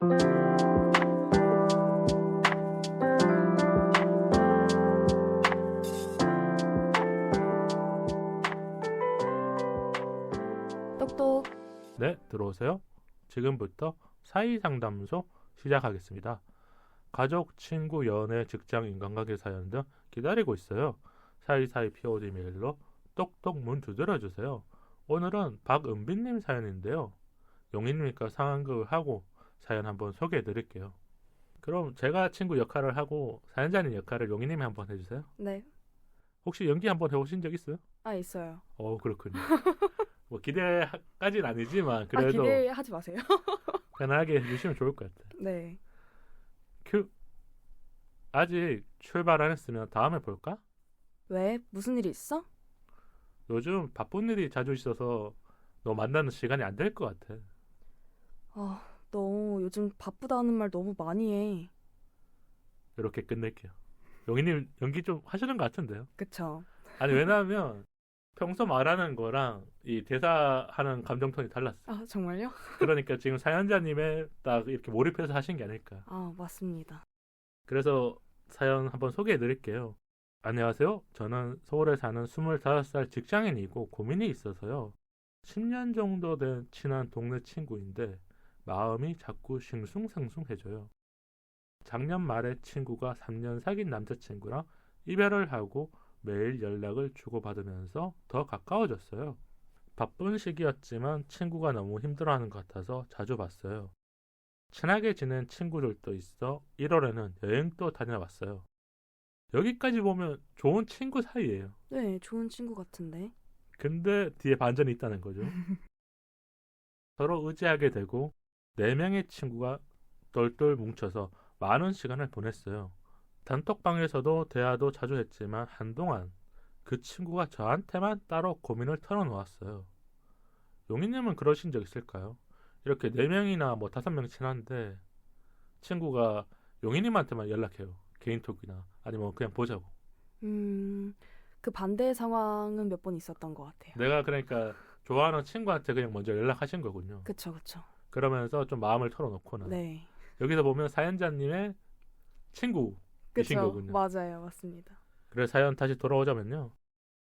똑똑. 네, 들어오세요. 지금부터 사이 상담소 시작하겠습니다. 가족, 친구, 연애, 직장, 인간관계 사연 등 기다리고 있어요. 사이사이 POD 메일로 똑똑 문 두드려 주세요. 오늘은 박은빈님 사연인데요. 용인님과 상황극을 하고 사연 한번 소개해 드릴게요. 그럼 제가 친구 역할을 하고 사연자님 역할을 용인님이 한번 해주세요. 네. 혹시 연기 한번 해보신 적 있어요? 아 있어요. 어 그렇군요. 뭐 기대까지는 아니지만 아 그래도 기대하지 마세요. 편하게 해주시면 좋을 것 같아요. 네. 큐. 아직 출발 안 했으면 다음에 볼까? 왜? 무슨 일이 있어? 요즘 바쁜 일이 자주 있어서 너 만나는 시간이 안 될 것 같아. 아, 너 요즘 바쁘다는 말 너무 많이 해. 이렇게 끝낼게요. 용희님 연기 좀 하시는 것 같은데요? 그쵸? 아니 왜냐하면 평소 말하는 거랑 이 대사하는 감정톤이 달랐어. 아 정말요? 그러니까 지금 사연자님의 딱 이렇게 몰입해서 하신 게 아닐까. 아 맞습니다. 그래서 사연 한번 소개해 드릴게요. 안녕하세요. 저는 서울에 사는 25살 직장인이고 고민이 있어서요. 10년 정도 된 친한 동네 친구인데 마음이 자꾸 싱숭생숭해져요. 작년 말에 친구가 3년 사귄 남자친구랑 이별을 하고 매일 연락을 주고받으면서 더 가까워졌어요. 바쁜 시기였지만 친구가 너무 힘들어하는 것 같아서 자주 봤어요. 친하게 지낸 친구들도 있어 1월에는 여행도 다녀왔어요. 여기까지 보면 좋은 친구 사이예요. 네, 좋은 친구 같은데. 근데 뒤에 반전이 있다는 거죠. 서로 의지하게 되고 네 명의 친구가 똘똘 뭉쳐서 많은 시간을 보냈어요. 단톡방에서도 대화도 자주 했지만 한동안 그 친구가 저한테만 따로 고민을 털어놓았어요. 용희님은 그러신 적 있을까요? 이렇게 네 명이나 뭐 다섯 명 친한데 친구가 용희님한테만 연락해요. 개인톡이나 아니면 그냥 보자고. 음, 그 반대 상황은 몇 번 있었던 것 같아요. 내가 그러니까 좋아하는 친구한테 그냥 먼저 연락하신 거군요. 그쵸, 그쵸. 그러면서 좀 마음을 털어놓거나 네. 여기서 보면 사연자님의 친구이신 그쵸. 거군요. 맞아요, 맞습니다. 그래 사연 다시 돌아오자면요.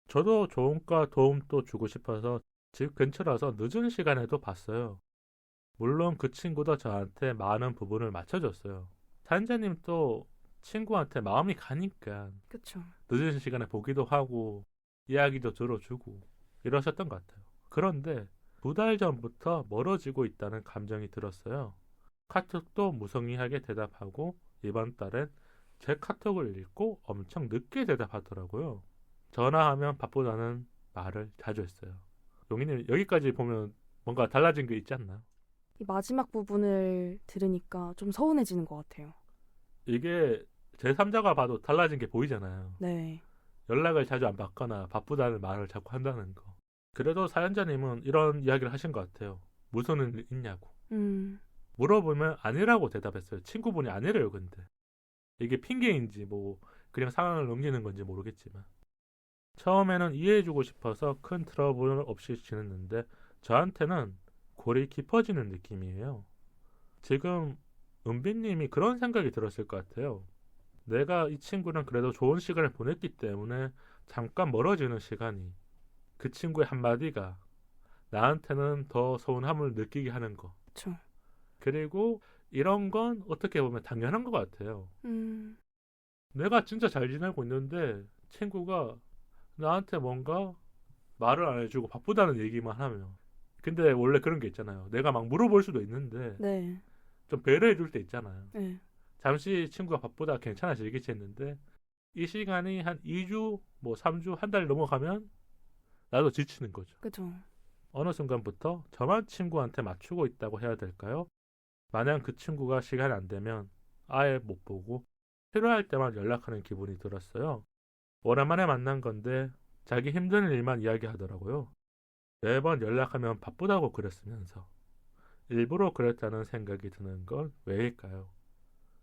저도 좋은과 도움도 주고 싶어서 집 근처라서 늦은 시간에도 봤어요. 물론 그 친구도 저한테 많은 부분을 맞춰줬어요. 사연자님 또 친구한테 마음이 가니까 그쵸. 늦은 시간에 보기도 하고 이야기도 들어주고 이러셨던 것 같아요. 그런데 두 달 전부터 멀어지고 있다는 감정이 들었어요. 카톡도 무성의하게 대답하고 이번 달엔 제 카톡을 읽고 엄청 늦게 대답하더라고요. 전화하면 바쁘다는 말을 자주 했어요. 용희님 여기까지 보면 뭔가 달라진 게 있지 않나요? 이 마지막 부분을 들으니까 좀 서운해지는 것 같아요. 이게 제3자가 봐도 달라진 게 보이잖아요. 네. 연락을 자주 안 받거나 바쁘다는 말을 자꾸 한다는 거. 그래도 사연자님은 이런 이야기를 하신 것 같아요. 무슨 일 있냐고. 음, 물어보면 아니라고 대답했어요. 친구분이 아니래요, 근데. 이게 핑계인지 뭐 그냥 상황을 넘기는 건지 모르겠지만. 처음에는 이해해주고 싶어서 큰 트러블 없이 지냈는데 저한테는 골이 깊어지는 느낌이에요. 지금 은빈님이 그런 생각이 들었을 것 같아요. 내가 이 친구랑 그래도 좋은 시간을 보냈기 때문에 잠깐 멀어지는 시간이 그 친구의 한마디가 나한테는 더 서운함을 느끼게 하는 거. 그쵸. 그리고 이런 건 어떻게 보면 당연한 것 같아요. 음, 내가 진짜 잘 지내고 있는데 친구가 나한테 뭔가 말을 안 해주고 바쁘다는 얘기만 하면 근데 원래 그런 게 있잖아요. 내가 막 물어볼 수도 있는데 네. 좀 배려해 줄 때 있잖아요. 네. 잠시 친구가 바쁘다 괜찮아지겠지 했는데 이 시간이 한 2주, 뭐 3주, 한 달 넘어가면 나도 지치는 거죠. 그쵸. 어느 순간부터 저만 친구한테 맞추고 있다고 해야 될까요? 마냥 그 친구가 시간이 안 되면 아예 못 보고 필요할 때만 연락하는 기분이 들었어요. 오랜만에 만난 건데 자기 힘든 일만 이야기하더라고요. 매번 연락하면 바쁘다고 그랬으면서 일부러 그랬다는 생각이 드는 건 왜일까요?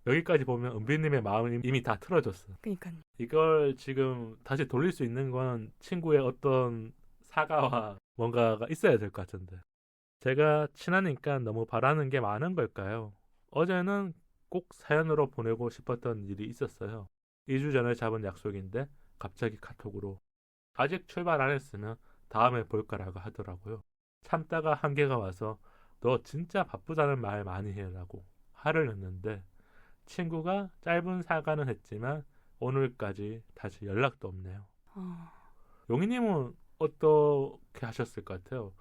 여기까지 보면 은비님의 마음이 이미 다 틀어졌어. 그니까요. 이걸 지금 다시 돌릴 수 있는 건 친구의 어떤 사과와 뭔가가 있어야 될 것 같은데. 제가 친하니까 너무 바라는 게 많은 걸까요? 어제는 꼭 사연으로 보내고 싶었던 일이 있었어요. 2주 전에 잡은 약속인데 갑자기 카톡으로 아직 출발 안 했으면 다음에 볼 거라고 하더라고요. 참다가 한계가 와서 너 진짜 바쁘다는 말 많이 해라고 화를 냈는데 친구가 짧은 사과는 했지만 오늘까지 다시 연락도 없네요. 아, 용희님은 어떻게 하셨을 것 같아요?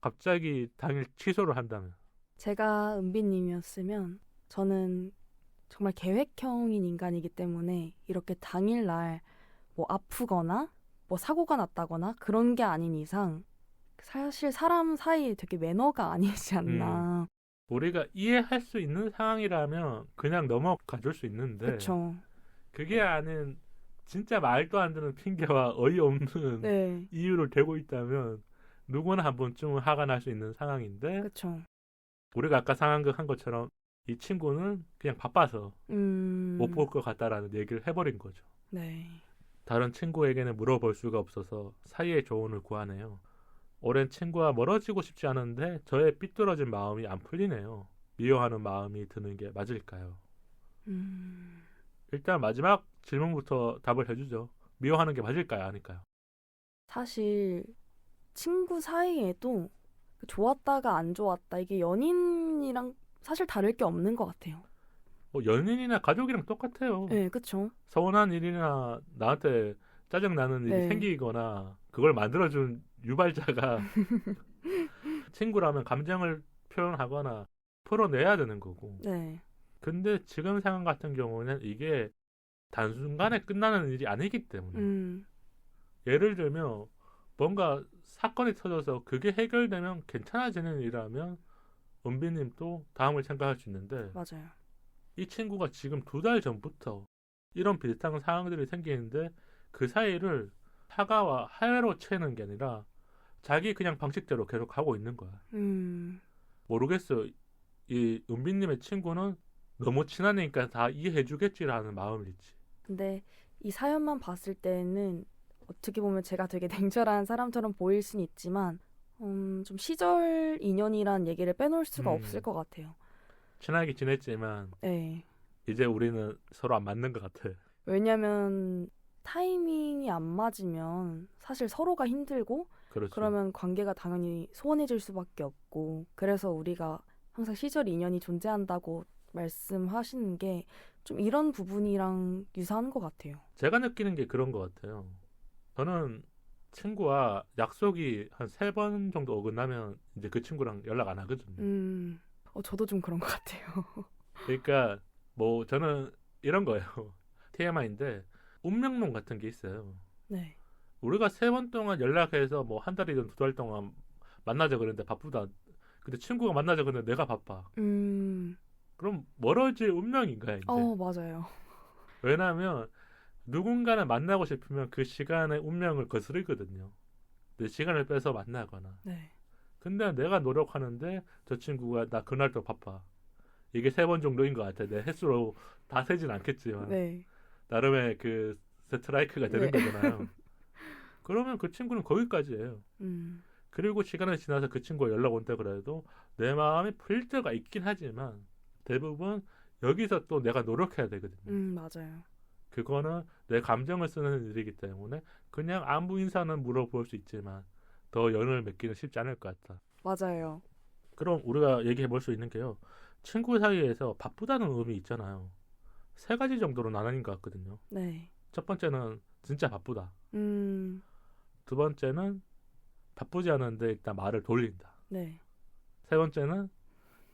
갑자기 당일 취소를 한다면 제가 은비님이었으면 저는 정말 계획형인 인간이기 때문에 이렇게 당일날 뭐 아프거나 뭐 사고가 났다거나 그런 게 아닌 이상 사실 사람 사이에 되게 매너가 아니지 않나. 우리가 이해할 수 있는 상황이라면 그냥 넘어가 줄 수 있는데 그렇죠. 그게 아닌 진짜 말도 안 되는 핑계와 어이없는 네. 이유를 대고 있다면 누구나 한 번쯤은 화가 날 수 있는 상황인데 그렇죠. 우리가 아까 상황극 한 것처럼 이 친구는 그냥 바빠서 음. 못볼 것 같다라는 얘기를 해버린 거죠. 네. 다른 친구에게는 물어볼 수가 없어서 사이의 조언을 구하네요. 오랜 친구와 멀어지고 싶지 않은데 저의 삐뚤어진 마음이 안 풀리네요. 미워하는 마음이 드는 게 맞을까요? 음. 일단 마지막 질문부터 답을 해주죠. 미워하는 게 맞을까요? 아닐까요? 사실 친구 사이에도 그 좋았다가 안 좋았다 이게 연인이랑 사실 다를 게 없는 것 같아요. 뭐 연인이나 가족이랑 똑같아요. 네, 그렇죠. 서운한 일이나 나한테 짜증 나는 일이 네. 생기거나 그걸 만들어준 유발자가 친구라면 감정을 표현하거나 풀어내야 되는 거고. 네, 근데 지금 상황 같은 경우는 이게 단순간에 끝나는 일이 아니기 때문에 음, 예를 들면 뭔가 사건이 터져서 그게 해결되면 괜찮아지는 일이라면 은비님 또 다음을 생각할 수 있는데 맞아요. 이 친구가 지금 두 달 전부터 이런 비슷한 상황들이 생기는데 그 사이를 사과와 하회로 채는 게 아니라 자기 그냥 방식대로 계속 가고 있는 거야. 음, 모르겠어. 이 은비님의 친구는 너무 친하니까 다 이해해주겠지라는 마음을 있지. 근데 이 사연만 봤을 때는 어떻게 보면 제가 되게 냉철한 사람처럼 보일 순 있지만 음, 좀 시절 인연이란 얘기를 빼놓을 수가 음. 없을 것 같아요. 친하게 지냈지만 네. 이제 우리는 서로 안 맞는 것 같아. 왜냐면 타이밍이 안 맞으면 사실 서로가 힘들고 그렇죠. 그러면 관계가 당연히 소원해질 수밖에 없고 그래서 우리가 항상 시절 인연이 존재한다고 말씀하시는 게 좀 이런 부분이랑 유사한 것 같아요. 제가 느끼는 게 그런 것 같아요. 저는 친구와 약속이 한 세 번 정도 어긋나면 이제 그 친구랑 연락 안 하거든요. 음, 어, 저도 좀 그런 것 같아요. 그러니까 뭐 저는 이런 거예요. TMI인데 운명론 같은 게 있어요. 네. 우리가 세 번 동안 연락해서 뭐 한 달이든 두 달 동안 만나자 그랬는데 바쁘다. 근데 친구가 만나자 그랬는데 내가 바빠. 음, 그럼 멀어질 운명인 거야 이제. 어, 맞아요. 왜냐하면 누군가를 만나고 싶으면 그 시간의 운명을 거스르거든요. 내 시간을 빼서 만나거나. 네. 근데 내가 노력하는데 저 친구가 나 그날도 바빠. 이게 세 번 정도인 것 같아. 내 횟수로 다 세진 않겠지만 네. 나름의 그 스트라이크가 되는 네. 거잖아요. 그러면 그 친구는 거기까지예요. 음, 그리고 시간이 지나서 그 친구가 연락 온다 그래도 내 마음이 풀 때가 있긴 하지만 대부분 여기서 또 내가 노력해야 되거든요. 음, 맞아요. 그거는 내 감정을 쓰는 일이기 때문에 그냥 아무 인사는 물어볼 수 있지만 더 연을 맺기는 쉽지 않을 것 같다. 맞아요. 그럼 우리가 얘기해 볼 수 있는 게요. 친구 사이에서 바쁘다는 의미 있잖아요. 세 가지 정도로 나눠진 것 같거든요. 네. 첫 번째는 진짜 바쁘다. 음, 두 번째는 바쁘지 않은데 일단 말을 돌린다. 네. 세 번째는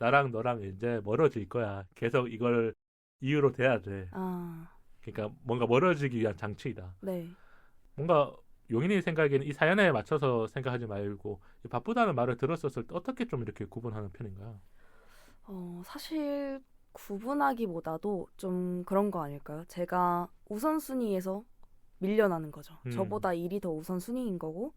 나랑 너랑 이제 멀어질 거야. 계속 이걸 이유로 돼야 돼. 아, 그러니까 뭔가 멀어지기 위한 장치이다. 네. 뭔가 용인이 생각에는 이 사연에 맞춰서 생각하지 말고 이 바쁘다는 말을 들었었을 때 어떻게 좀 이렇게 구분하는 편인가요? 어, 사실 구분하기보다도 좀 그런 거 아닐까요? 제가 우선순위에서 밀려나는 거죠. 음. 저보다 일이 더 우선순위인 거고,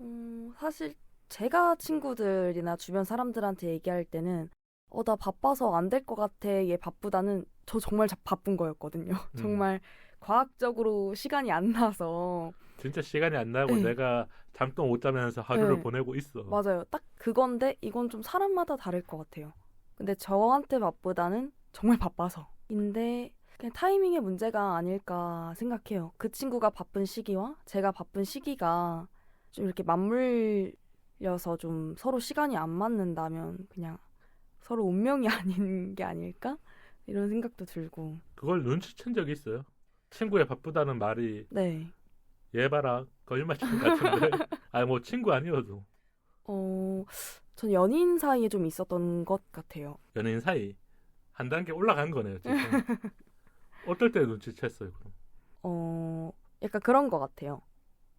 음, 사실 제가 친구들이나 주변 사람들한테 얘기할 때는, 어, 나 바빠서 안 될 것 같아. 얘 바쁘다는 저 정말 자- 바쁜 거였거든요. 음. 정말 과학적으로 시간이 안 나서. 진짜 시간이 안 나고 네. 내가 잠도 못 자면서 하루를 네. 보내고 있어. 맞아요. 딱 그건데 이건 좀 사람마다 다를 것 같아요. 근데 저한테 바쁘다는 정말 바빠서인데 그냥 타이밍의 문제가 아닐까 생각해요. 그 친구가 바쁜 시기와 제가 바쁜 시기가 좀 이렇게 맞물 려서 좀 서로 시간이 안 맞는다면 그냥 서로 운명이 아닌 게 아닐까? 이런 생각도 들고. 그걸 눈치챈 적이 있어요. 친구의 바쁘다는 말이 네. 얘 봐라 거짓말 치는 것 같은데 아니 뭐 친구 아니어도 어, 전 연인 사이에 좀 있었던 것 같아요. 연예인 사이 한 단계 올라간 거네요 지금. 어떨 때 눈치챘어요 그럼? 어, 약간 그런 것 같아요.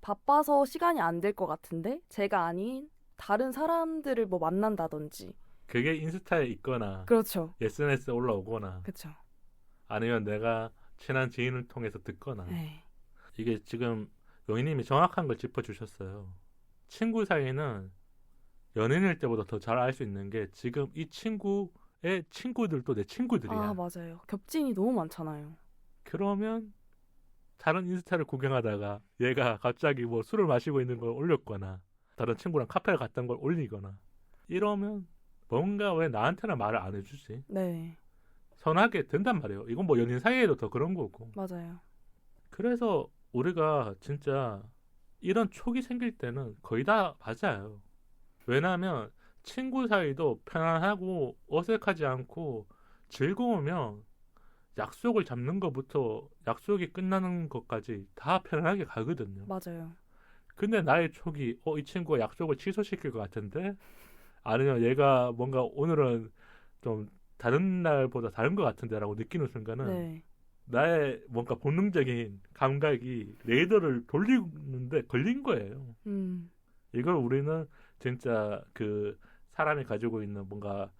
바빠서 시간이 안 될 것 같은데 제가 아닌 다른 사람들을 뭐 만난다든지. 그게 인스타에 있거나 그렇죠. SNS에 올라오거나 그렇죠. 아니면 내가 친한 지인을 통해서 듣거나 네. 이게 지금 용희님이 정확한 걸 짚어주셨어요. 친구 사이는 연인일 때보다 더 잘 알 수 있는 게 지금 이 친구의 친구들도 내 친구들이야. 아, 맞아요. 겹친이 너무 많잖아요. 그러면 다른 인스타를 구경하다가 얘가 갑자기 뭐 술을 마시고 있는 걸 올렸거나 다른 친구랑 카페를 갔던 걸 올리거나 이러면 뭔가 왜 나한테는 말을 안 해주지? 네. 선하게 된단 말이에요. 이건 뭐 연인 사이에도 더 그런 거고. 맞아요. 그래서 우리가 진짜 이런 촉이 생길 때는 거의 다 맞아요. 왜냐하면 친구 사이도 편안하고 어색하지 않고 즐거우면 약속을 잡는 것부터 약속이 끝나는 것까지 다 편안하게 가거든요. 맞아요. 근데 나의 촉이 어 이 친구가 약속을 취소시킬 것 같은데 아니면 얘가 뭔가 오늘은 좀 다른 날보다 다른 것 같은데라고 느끼는 순간은 네. 나의 뭔가 본능적인 감각이 레이더를 돌리는데 걸린 거예요. 음. 이걸 우리는 진짜 그 사람이 가지고 있는 뭔가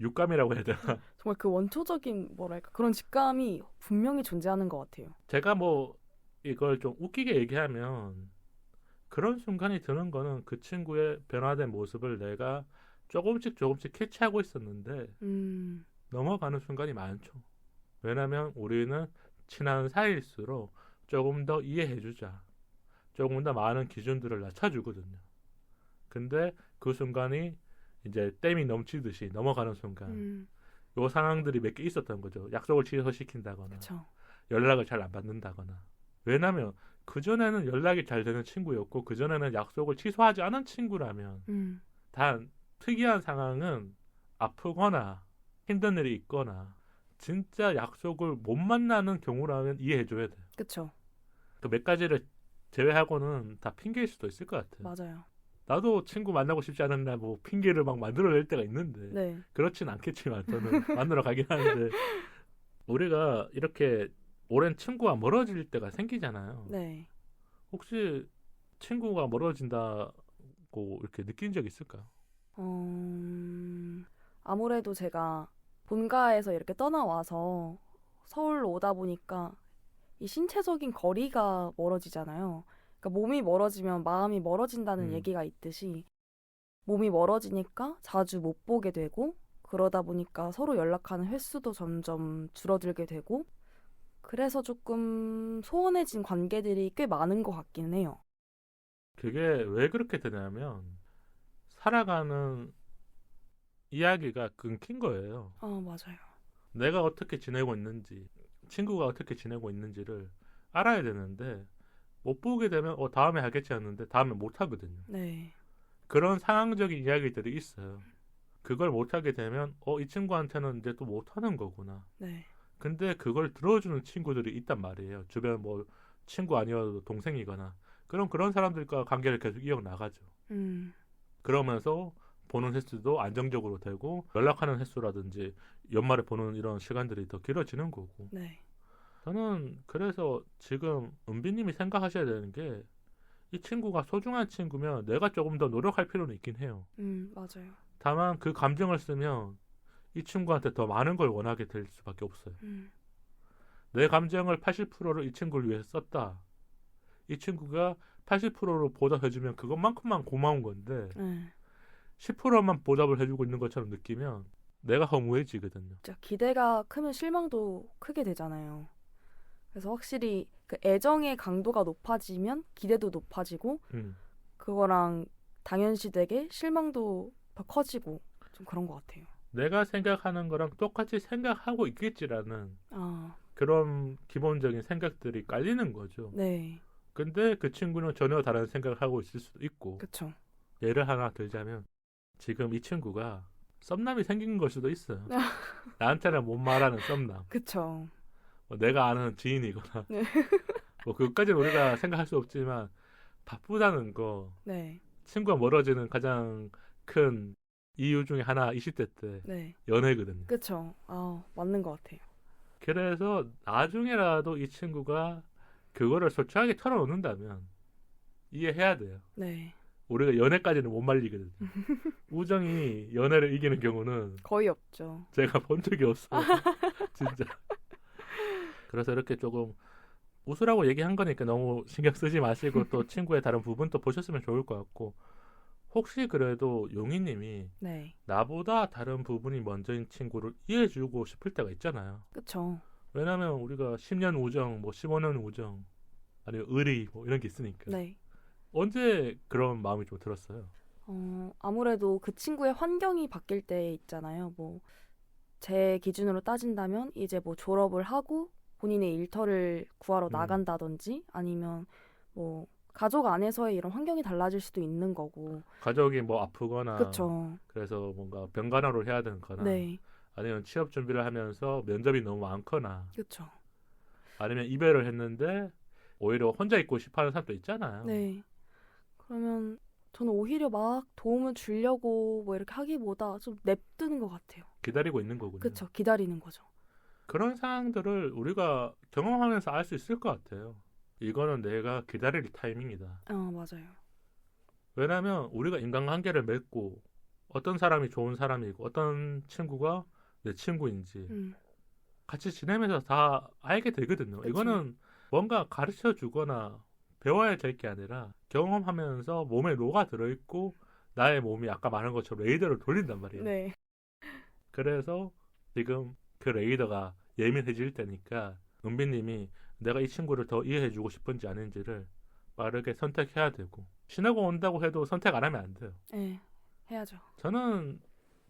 육감이라고 해야 되나? 정말 그 원초적인 뭐랄까 그런 직감이 분명히 존재하는 것 같아요. 제가 뭐 이걸 좀 웃기게 얘기하면 그런 순간이 드는 거는 그 친구의 변화된 모습을 내가 조금씩 조금씩 캐치하고 있었는데 음. 넘어가는 순간이 많죠. 왜냐면 우리는 친한 사이일수록 조금 더 이해해주자. 조금 더 많은 기준들을 낮춰주거든요. 근데 그 순간이 이제 댐이 넘치듯이 넘어가는 순간 음. 요 상황들이 몇 개 있었던 거죠. 약속을 취소시킨다거나 그렇죠. 연락을 잘 안 받는다거나. 왜냐면 그 전에는 연락이 잘 되는 친구였고 그 전에는 약속을 취소하지 않은 친구라면 음. 단 특이한 상황은 아프거나 힘든 일이 있거나 진짜 약속을 못 만나는 경우라면 이해해줘야 돼요. 그렇죠. 그 몇 가지를 제외하고는 다 핑계일 수도 있을 것 같아요. 맞아요. 나도 친구 만나고 싶지 않은 날뭐 핑계를 막 만들어낼 때가 있는데 네. 그렇진 않겠지만 저는 만나러 가긴 하는데 우리가 이렇게 오랜 친구와 멀어질 때가 생기잖아요. 네. 혹시 친구가 멀어진다고 이렇게 느낀 적 있을까요? 어... 아무래도 제가 본가에서 이렇게 떠나와서 서울로 오다 보니까 이 신체적인 거리가 멀어지잖아요. 그러니까 몸이 멀어지면 마음이 멀어진다는 음. 얘기가 있듯이 몸이 멀어지니까 자주 못 보게 되고 그러다 보니까 서로 연락하는 횟수도 점점 줄어들게 되고 그래서 조금 소원해진 관계들이 꽤 많은 것 같긴 해요. 그게 왜 그렇게 되냐면 살아가는 이야기가 끊긴 거예요. 아, 맞아요. 내가 어떻게 지내고 있는지, 친구가 어떻게 지내고 있는지를 알아야 되는데 못 보게 되면 어 다음에 하겠지 하는데 다음에 못 하거든요. 네. 그런 상황적인 이야기들이 있어요. 그걸 못 하게 되면 어 이 친구한테는 이제 또 못 하는 거구나. 네. 근데 그걸 들어주는 친구들이 있단 말이에요. 주변 뭐 친구 아니어도 동생이거나 그럼 그런 사람들과 관계를 계속 이어 나가죠. 음. 그러면서 보는 횟수도 안정적으로 되고 연락하는 횟수라든지 연말에 보는 이런 시간들이 더 길어지는 거고 네. 저는 그래서 지금 은비님이 생각하셔야 되는 게 이 친구가 소중한 친구면 내가 조금 더 노력할 필요는 있긴 해요. 음, 맞아요. 다만 그 감정을 쓰면 이 친구한테 더 많은 걸 원하게 될 수밖에 없어요. 음. 내 감정을 80%를 이 친구를 위해서 썼다. 이 친구가 80%로 보답해주면 그것만큼만 고마운 건데 네. 10%만 보답을 해주고 있는 것처럼 느끼면 내가 허무해지거든요. 진짜 기대가 크면 실망도 크게 되잖아요. 그래서 확실히 그 애정의 강도가 높아지면 기대도 높아지고 음. 그거랑 당연시되게 실망도 더 커지고 좀 그런 것 같아요. 내가 생각하는 거랑 똑같이 생각하고 있겠지라는 아, 그런 기본적인 생각들이 깔리는 거죠. 네. 근데 그 친구는 전혀 다른 생각을 하고 있을 수도 있고 그쵸. 예를 하나 들자면 지금 이 친구가 썸남이 생긴 걸 수도 있어요. 나한테는 못 말하는 썸남. 뭐 내가 아는 지인이거나 네. 뭐 그것까지는 우리가 생각할 수 없지만 바쁘다는 거 네. 친구가 멀어지는 가장 큰 이유 중에 하나 20대 때 네. 연애거든요. 아, 맞는 것 같아요. 그래서 나중에라도 이 친구가 그거를 솔직하게 털어놓는다면 이해해야 돼요. 네. 우리가 연애까지는 못 말리거든요. 우정이 연애를 이기는 경우는 거의 없죠. 제가 본 적이 없어요. 진짜. 그래서 이렇게 조금 웃으라고 얘기한 거니까 너무 신경 쓰지 마시고 또 친구의 다른 부분도 보셨으면 좋을 것 같고 혹시 그래도 용희님이 네. 나보다 다른 부분이 먼저인 친구를 이해해주고 싶을 때가 있잖아요. 그쵸. 왜냐면 우리가 10년 우정, 뭐 15년 우정, 아니면 의리 뭐 이런 게 있으니까 네. 언제 그런 마음이 좀 들었어요. 어, 아무래도 그 친구의 환경이 바뀔 때 있잖아요. 뭐, 제 기준으로 따진다면 이제 뭐 졸업을 하고 본인의 일터를 구하러 음. 나간다든지 아니면 뭐, 가족 안에서의 이런 환경이 달라질 수도 있는 거고. 가족이 뭐 아프거나 그쵸. 그래서 뭔가 병간호를 해야 되거나 네. 아니면 취업 준비를 하면서 면접이 너무 많거나 그쵸. 아니면 이별을 했는데 오히려 혼자 있고 싶어하는 사람도 있잖아요. 네. 그러면 저는 오히려 막 도움을 주려고 뭐 이렇게 하기보다 좀 냅두는 것 같아요. 기다리고 있는 거군요. 그쵸. 기다리는 거죠. 그런 상황들을 우리가 경험하면서 알 수 있을 것 같아요. 이거는 내가 기다릴 타이밍이다. 아, 맞아요. 왜냐하면 우리가 인간관계를 맺고 어떤 사람이 좋은 사람이고 어떤 친구가 내 친구인지 음, 같이 지내면서 다 알게 되거든요. 그쵸. 이거는 뭔가 가르쳐 주거나 배워야 될 게 아니라 경험하면서 몸에 녹아 들어있고 나의 몸이 아까 말한 것처럼 레이더를 돌린단 말이에요. 네. 그래서 지금 그 레이더가 예민해질 때니까 은비님이 내가 이 친구를 더 이해해주고 싶은지 아닌지를 빠르게 선택해야 되고 지나고 온다고 해도 선택 안 하면 안 돼요. 네. 해야죠. 저는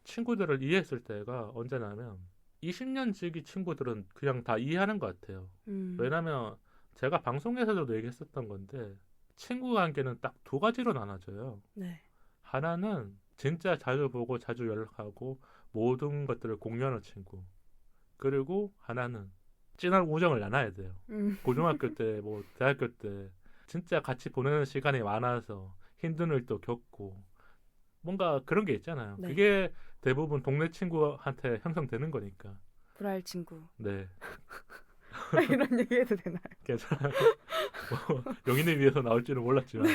친구들을 이해했을 때가 언제냐면 20년 지기 친구들은 그냥 다 이해하는 것 같아요. 음, 왜냐면 제가 방송에서도 얘기했었던 건데 친구 관계는 딱 두 가지로 나눠져요. 네. 하나는 진짜 자주 보고 자주 연락하고 모든 것들을 공유하는 친구. 그리고 하나는 진한 우정을 나눠야 돼요. 음, 고등학교 때, 뭐 대학교 때 진짜 같이 보내는 시간이 많아서 힘든 일도 겪고 뭔가 그런 게 있잖아요. 네. 그게 대부분 동네 친구한테 형성되는 거니까. 불알 친구. 네, 이런 얘기 해도 되나요? 괜찮아요. 뭐, 용인을 위해서 나올지는 몰랐지만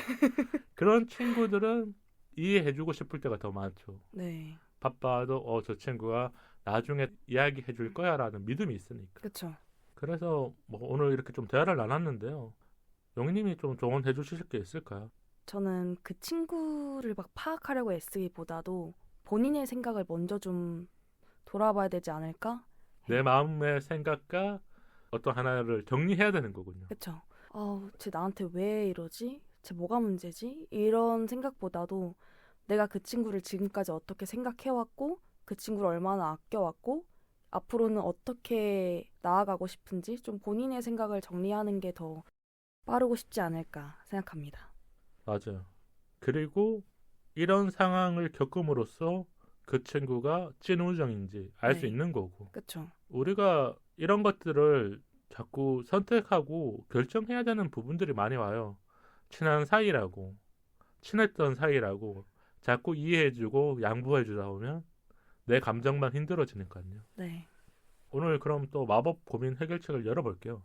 그런 친구들은 이해해주고 싶을 때가 더 많죠. 네. 바빠도 어 저 친구가 나중에 이야기해 줄 거야라는 믿음이 있으니까. 그쵸. 그래서 뭐 오늘 이렇게 좀 대화를 나눴는데요. 용희님이 좀 조언해 주실 게 있을까요? 저는 그 친구를 막 파악하려고 애쓰기보다도 본인의 생각을 먼저 좀 돌아봐야 되지 않을까? 내 마음의 생각과 어떤 하나를 정리해야 되는 거군요. 그쵸. 아, 쟤 나한테 왜 이러지? 쟤 뭐가 문제지? 이런 생각보다도 내가 그 친구를 지금까지 어떻게 생각해왔고, 그 친구를 얼마나 아껴왔고, 앞으로는 어떻게 나아가고 싶은지 좀 본인의 생각을 정리하는 게 더 빠르고 싶지 않을까 생각합니다. 맞아요. 그리고 이런 상황을 겪음으로써 그 친구가 찐 우정인지 알수 네. 있는 거고 그쵸. 우리가 이런 것들을 자꾸 선택하고 결정해야 되는 부분들이 많이 와요. 친한 사이라고 친했던 사이라고 자꾸 이해해주고 양보해주다 보면 내 감정만 힘들어지니까요. 네. 오늘 그럼 또 마법 고민 해결책을 열어볼게요.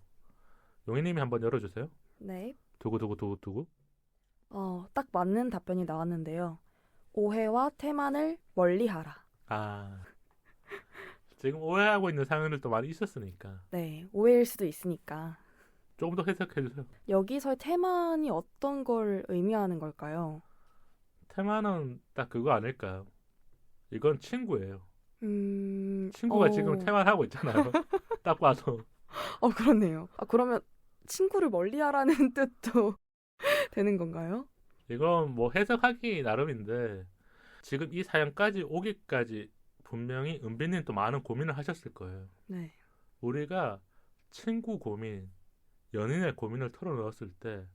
용희님이 한번 열어주세요. 네. 두구두구 두구두구. 어, 딱 맞는 답변이 나왔는데요. 오해와 태만을 멀리하라. 아 지금 오해하고 있는 상황들도 많이 있었으니까 네, 오해일 수도 있으니까. 조금 더 해석해 주세요. 여기서의 태만이 어떤 걸 의미하는 걸까요? 테마는 딱 그거 아닐까요? 이건 친구예요. 음, 친구가 어, 지금 테마하고 있잖아요. 딱 봐도 어, 그렇네요. 아, 그러면 친구를 멀리하라는 뜻도 되는 건가요? 이건 뭐 해석하기 나름인데 지금 이 사연까지 오기까지 분명히 은비님 또 많은 고민을 하셨을 거예요. 네. 우리가 친구 고민, 연인의 고민을 털어놓았을 때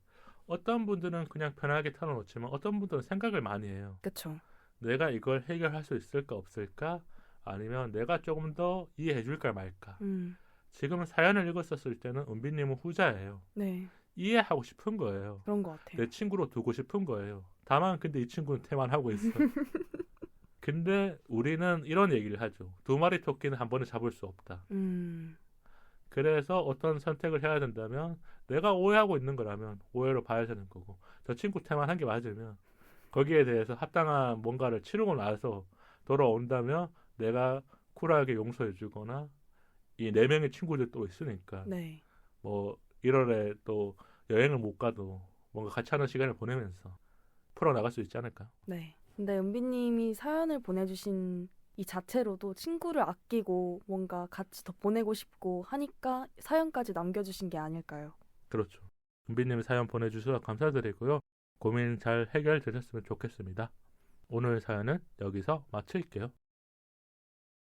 어떤 분들은 그냥 편하게 털어놓지만 어떤 분들은 생각을 많이 해요. 그쵸. 내가 이걸 해결할 수 있을까 없을까? 아니면 내가 조금 더 이해해 줄까 말까? 음. 지금 사연을 읽었었을 때는 은비님은 후자예요. 네. 이해하고 싶은 거예요. 그런 것 같아요. 내 친구로 두고 싶은 거예요. 다만 근데 이 친구는 태만하고 있어. 근데 우리는 이런 얘기를 하죠. 두 마리 토끼는 한 번에 잡을 수 없다. 음. 그래서 어떤 선택을 해야 된다면 내가 오해하고 있는 거라면 오해로 봐야 되는 거고 저 친구 태만 한 게 맞으면 거기에 대해서 합당한 뭔가를 치르고 나서 돌아온다면 내가 쿨하게 용서해 주거나 이 네 명의 친구들 또 있으니까 네. 뭐 1월에 또 여행을 못 가도 뭔가 같이 하는 시간을 보내면서 풀어 나갈 수 있지 않을까? 네. 근데 은비님이 사연을 보내주신 이 자체로도 친구를 아끼고 뭔가 같이 더 보내고 싶고 하니까 사연까지 남겨주신 게 아닐까요? 그렇죠. 은비님 사연 보내주셔서 감사드리고요. 고민 잘 해결되셨으면 좋겠습니다. 오늘 사연은 여기서 마칠게요.